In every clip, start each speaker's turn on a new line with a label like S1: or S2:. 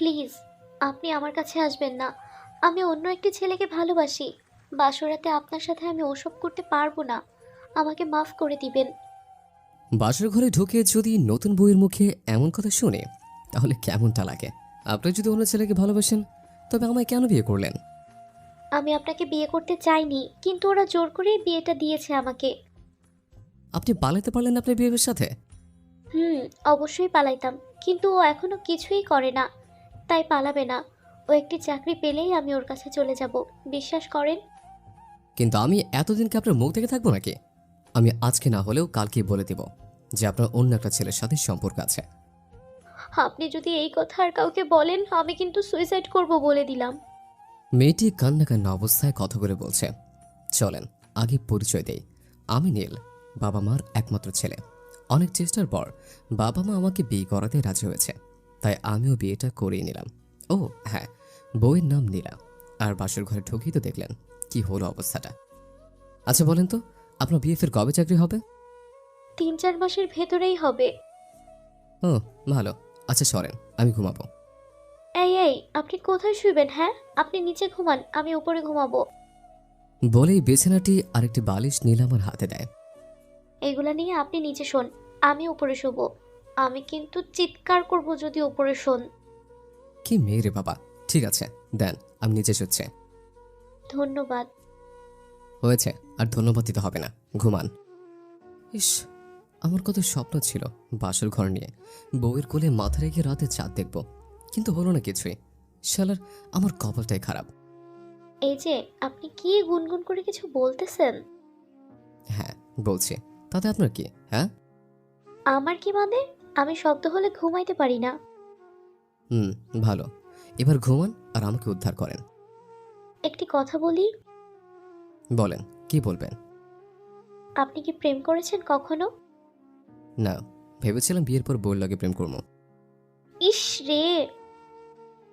S1: Please আপনি আমার কাছে আসবেন না। আমি অন্য একটি ছেলেকে ভালোবাসি। বাসরাতে আপনার সাথে আমি ওসব করতে পারব না। আমাকে মাফ করে দিবেন।
S2: বাসর ঘরে ঢুকে যদি নতুন বইয়ের মুখে এমন কথা শুনে তাহলে কেমনটা লাগে? আপনি যদি অন্য ছেলেকে ভালোবাসেন তবে আমায় কেন বিয়ে করলেন?
S1: আমি আপনাকে বিয়ে করতে চাইনি কিন্তু ওরা জোর করেই বিয়েটা দিয়েছে আমাকে।
S2: আপনি পালাতে পারলেন আপনার বিয়ের সাথে?
S1: হুম অবশ্যই পালাইতাম কিন্তু ও এখনও কিছুই করে না। তাই পালাবে না। ও একটি চাকরি পেলেই আমি ওর কাছে চলে যাব। বিশ্বাস করেন?
S2: কিন্তু আমি এতদিনকে আপনার মুখ থেকে থাকব নাকি? আমি আজকে না হলেও কালকেই বলে দেব যে আপনার অন্য একটা ছেলের সাথে সম্পর্ক আছে।
S1: আপনি যদি এই কথা আর কাউকে বলেন আমি কিন্তু সুইসাইড করব বলে দিলাম।
S2: মেয়েটি কান্না কান্না অবস্থায় কথা বলে বলছে চলেন আগে পরিচয় দেই। আমি নীল বাবা মার একমাত্র ছেলে। অনেক চেষ্টার পর বাবা মা আমাকে বিয়ে করাতে রাজি হয়েছে। তাই আমিও বিয়েটা করেই নিলাম। ও হ্যাঁ বউয়ের নাম নীলা। আর বাসর ঘরে ঢুকেই তো দেখলেন কি হলো অবস্থাটা। আচ্ছা বলেন তো আপনার বিয়ে ফের কবে চাকরি হবে?
S1: তিন চার মাসের ভেতরেই হবে।
S2: ও ভালো। আচ্ছা সরেন আমি ঘুমাবো।
S1: এই এই আপনি কোথায় শুবেন হ্যাঁ? আপনি নিচে ঘুমান আমি উপরে ঘুমাবো।
S2: বলেই বিছানাটি আরেকটি বালিশ নীলা আমার হাতে দেয়।
S1: এগুলা নিয়ে আপনি নিচে শোন আমি উপরে শোবো। আমি কিন্তু চিৎকার করব যদি উপরে শোন।
S2: কি মেয়ে রে বাবা? ঠিক আছে দেন আমি নিচে শুচ্ছে।
S1: ধন্যবাদ।
S2: হয়েছে আর ধন্যবাদ দিতে হবে না ঘুমান। ইস আমার কত স্বপ্ন ছিল বাসর ঘর নিয়ে। বউয়ের কোলে মাথা রেখে রাতে চাঁদ দেখব কিন্তু হলো না কিছুই। শালার আমার কপালটাই খারাপ।
S1: এই যে আপনি কি গুনগুন করে কিছু বলতেছেন?
S2: হ্যাঁ বলছি। তাতে আপনার কি হ্যাঁ?
S1: আমার কি মানে? আমি শব্দ হলে ঘুমাইতে পারি না।
S2: হুম ভালো। এবার ঘুমান আর আমাকে উদ্ধার করেন।
S1: একটি কথা বলি?
S2: বলেন কি বলবেন?
S1: আপনি কি প্রেম করেছেন কখনো?
S2: না ভেবেছিলাম বিয়ের পর বউর লাগে প্রেম করব।
S1: ইস রে!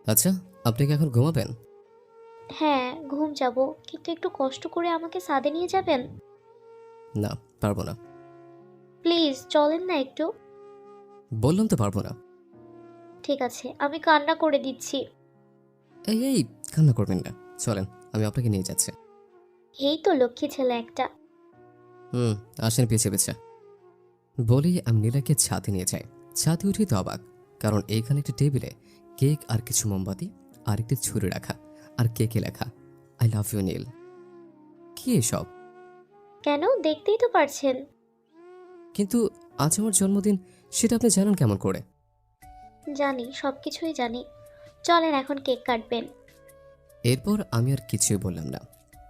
S2: আচ্ছা আপনি কি এখন ঘুমাবেন?
S1: হ্যাঁ ঘুম যাব। কিন্তু একটু কষ্ট করে আমাকে সাদে নিয়ে যাবেন?
S2: না পারব না।
S1: প্লিজ চলেন না একটু।
S2: বললাম তো পারব না।
S1: ঠিক আছে আমি কান্না করে দিচ্ছি।
S2: এই এই কান্না করবেন না। চলেন আমি আপনাকে নিয়ে যাচ্ছি।
S1: এই তো লক্ষ্মী ছেলে একটা।
S2: হুম আসেন পিছিয়ে পিছে। বলেই আমি নীলাকে ছাদে নিয়ে যাই। ছাদে উঠেই তো অবাক কারণ এইখানে একটি টেবিলে কেক আর কিছু মোমবাতি আর একটি ছুরি রাখা আর কেকে লেখা আই লাভ ইউ নীল। কি এসব?
S1: কেন? দেখতেই তো পারছেন।
S2: কিন্তু আজ আমার জন্মদিন সেটা আপনি জানেন কেমন করে?
S1: জানি সব কিছুই জানি। চলেন এখন কেক কাটবেন।
S2: এরপর আমি আর কিছুই বললাম না।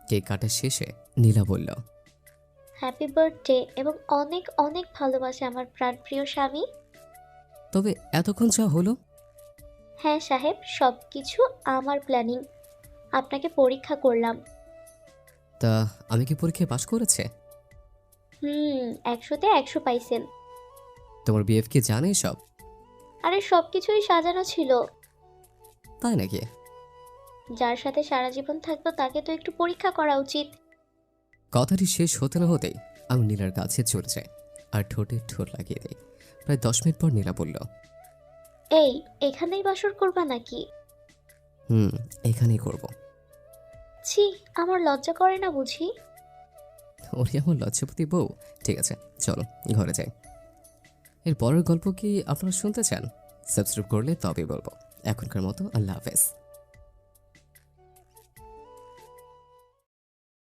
S2: কেক কাটার শেষে নীলা বলল
S1: হ্যাপি বার্থডে এবং অনেক অনেক ভালোবাসে আমার প্রাণপ্রিয় স্বামী।
S2: তবে এতক্ষণ যা হলো?
S1: হ্যাঁ সাহেব সব কিছু আমার প্ল্যানিং আপনাকে পরীক্ষা করলাম।
S2: তা আমি কি পরীক্ষায় পাশ করেছে?
S1: হুম একশোতে একশো পাইছেন।
S2: তোমার বিএফ কি জানে সব?
S1: আরে সব কিছুই সাজানো ছিল।
S2: তাই নাকি?
S1: যার সাথে সারা জীবন থাকতো তাকে তো একটু পরীক্ষা করা উচিত।
S2: কথাটি শেষ হতে না হতেই আমি নীলার কাছে চলে যাই আর ঠোঁটে ঠোঁট লাগিয়ে দিই। প্রায় দশ মিনিট পর নীলা বলল
S1: এই এখানেই বাসর করবা নাকি?
S2: হুম এখানেই করব।
S1: ছি আমার লজ্জা করে না বুঝি?
S2: ওরে আমার লজ্জাপতি বউ। ঠিক আছে চলো ঘরে যাই। এর পরের গল্প কি আপনারা শুনতে চান? সাবস্ক্রাইব করলে তবেই বলব। এখনকার মতো আল্লাহ হাফেজ।